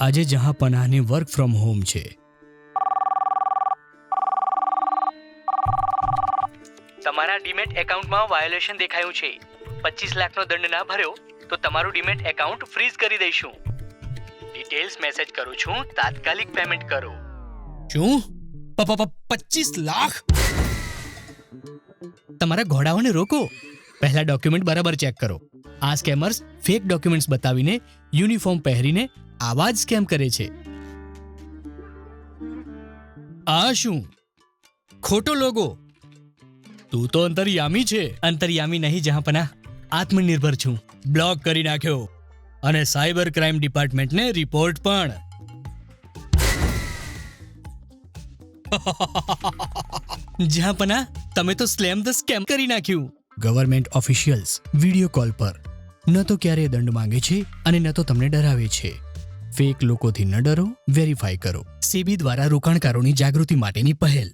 આજે જહાં પનાહને વર્ક ફ્રોમ હોમ છે. તમારા ડીમેટ એકાઉન્ટમાં વાયોલેશન દેખાયું છે. પચીસ લાખનો દંડ ના ભર્યો તો તમારું ડીમેટ એકાઉન્ટ ફ્રીઝ કરી દઈશું. ડિટેલ્સ મેસેજ કરું છું તાત્કાલિક પેમેન્ટ કરો. શું? પચીસ લાખ? તમારા ઘોડાઓને રોકો. પહેલા ડોક્યુમેન્ટ બરાબર ચેક કરો. આ સ્કેમર્સ ફેક ડોક્યુમેન્ટ્સ બતાવીને યુનિફોર્મ પહેરીને આવા જ સ્કેમ કરે છે. આ શું? ખોટો લોગો. તું તો અંતર્યામી છે. અંતર્યામી નહીં જહાંપના. આત્મનિર્ભર છું. બ્લોક કરી નાખ્યો. અને સાયબર ક્રાઇમ ડિપાર્ટમેન્ટને રિપોર્ટ પણ. જહાંપના તમે તો સ્લેમ ધ સ્કેમ કરી નાખ્યું. ગવર્મેન્ટ ઓફિશિયલ્સ વીડિયો કોલ પર. ન તો ક્યારેય દંડ માંગે છે અને ન તો તમને ડરાવે છે. ફેક લોકોથી ન ડરો વેરીફાઈ કરો. સેબી દ્વારા રોકાણકારોની જાગૃતિ માટેની પહેલ.